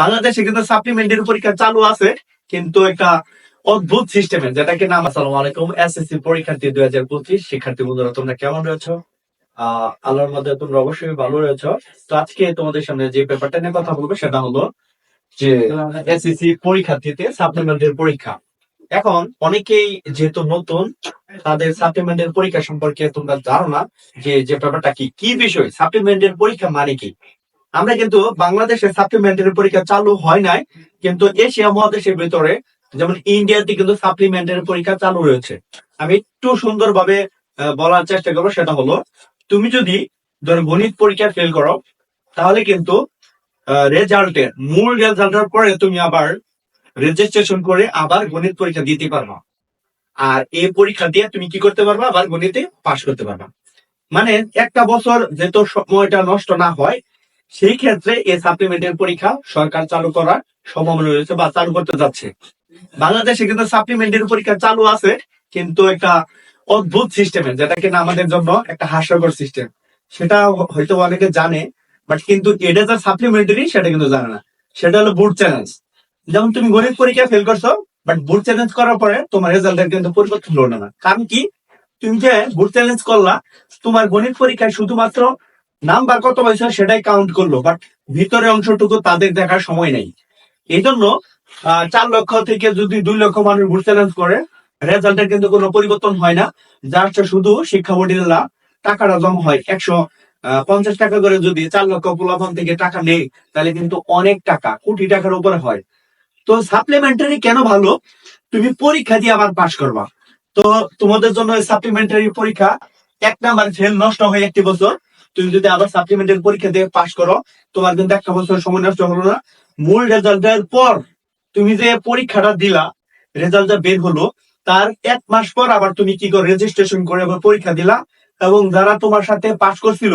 বাংলাদেশে কিন্তু সাপ্লিমেন্টারি পরীক্ষা চালু আছে, কিন্তু একটা অদ্ভুত সিস্টেমে যেটাকে নাম আসসালামু আলাইকুম এসএসসি পরীক্ষার্থী দুই হাজার পঁচিশ শিক্ষার্থী বন্ধুরা, তোমরা কেমন রয়েছো? আহ আল্লাহর মধ্যে তোমরা অবশ্যই ভালো রয়েছো। তো আজকে তোমাদের সামনে যে ব্যাপারটা নিয়ে কথা বলব, সেটা হলো যে এসএসসি পরীক্ষার্থীতে সাপ্লিমেন্টারি পরীক্ষা। এখন অনেকেই যেহেতু নতুন, তাদের সাপ্লিমেন্টের পরীক্ষা সম্পর্কে তোমরা জানো না যে যে ব্যাপারটা কি কি বিষয়? সাপ্লিমেন্টের পরীক্ষা মানে কি? আমরা কিন্তু বাংলাদেশে সাপ্লিমেন্টারি পরীক্ষা চালু হয় নাই, কিন্তু এশিয়া মহাদেশের ভিতরে যেমন ইন্ডিয়াতে কিন্তু সাপ্লিমেন্টারি পরীক্ষা চালু রয়েছে। আমি একটু সুন্দরভাবে বলার চেষ্টা করব, সেটা হলো, তুমি যদি ধরো গণিত পরীক্ষা ফেল করো, তাহলে কিন্তু রেজাল্টের মূল রেজাল্টের পরে তুমি আবার রেজিস্ট্রেশন করে আবার গণিত পরীক্ষা দিতে পারবা। আর এই পরীক্ষা দিয়ে তুমি কি করতে পারবা? আবার গণিতে পাশ করতে পারবা। মানে একটা বছর যেহেতু সময়টা নষ্ট না হয় সেই ক্ষেত্রে এই সাপ্লিমেন্টের পরীক্ষা সরকার চালু করার সম্ভাবনা রয়েছে বা চালু করতে যাচ্ছে। বাংলাদেশে কিন্তু সাপ্লিমেন্টের পরীক্ষা চালু আছে, কিন্তু একটা অদ্ভুত সিস্টেমে যেটা কিনা আমাদের জন্য একটা হাস্যকর সিস্টেম সেটা হয়তো অনেকে জানে বাট কিন্তু এটা যে সাপ্লিমেন্টারি সেটা কিন্তু জানে না। সেটা হলো বুট চ্যালেঞ্জ যেমন তুমি গণিত পরীক্ষা ফেল করছ বাট বুট চ্যালেঞ্জ করার পরে তোমার রেজাল্টের কিন্তু পরিবর্তন হলো না। কারণ কি? তুমি যে বুট চ্যালেঞ্জ করলা, তোমার গণিত পরীক্ষায় শুধুমাত্র নাম্বার কত হয়েছে সেটাই কাউন্ট করল বাট ভিতরে অংশটুকু তাদের দেখার সময় নেই। এই জন্য চার লক্ষ থেকে যদি দুই লক্ষ মানুষ বুট চ্যালেঞ্জ করে রেজাল্টের কিন্তু কোনো পরিবর্তন হয় না। যার শুধু শিক্ষা বোর্ডের টাকাটা জমা হয়। একশো পঞ্চাশ টাকা করে যদি চার লক্ষ পোলাফন থেকে টাকা নেই তাহলে কিন্তু অনেক টাকা, কোটি টাকার উপরে হয়। তো সাপ্লিমেন্টারি কেন ভালো? তুমি পরীক্ষা দিয়ে আবার পাশ করবা। তো তোমাদের জন্য সাপ্লিমেন্টারি পরীক্ষা, এক নাম্বার ফেল নষ্ট হয় একটি বছর। তুমি যদি আবার সাপ্লিমেন্টারি পরীক্ষা দিয়ে পাশ করো, তোমার কিন্তু একটা বছর সময় নষ্ট হলো না। মূল রেজাল্টের পর তুমি যে পরীক্ষাটা দিলা রেজাল্টটা বের হলো, তার এক মাস পর আবার তুমি কি করে রেজিস্ট্রেশন করে আবার পরীক্ষা দিলা এবং যারা তোমার সাথে পাশ করছিল,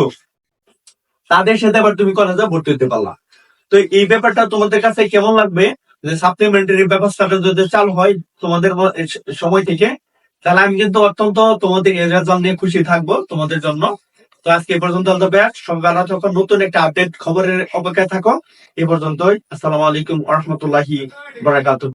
তাদের সাথে আবার তুমি কলেজে ভর্তি হতে পারলা। তো এই ব্যাপারটা তোমাদের কাছে কেমন লাগবে? যে সাপ্লিমেন্টারি ব্যবস্থাটা যদি চালু হয় তোমাদের সময় থেকে, তাহলে আমি কিন্তু অত্যন্ত তোমাদের রেজাল্ট নিয়ে খুশি থাকব তোমাদের জন্য। তো আজকে এ পর্যন্ত অল দ্য বেস্ট সবাই ভালো থাকো, নতুন একটা আপডেট খবরের অপেক্ষায় থাকো। এ পর্যন্তই। আসসালামু আলাইকুম আহমতুল্লাহি বারাকাতুহ।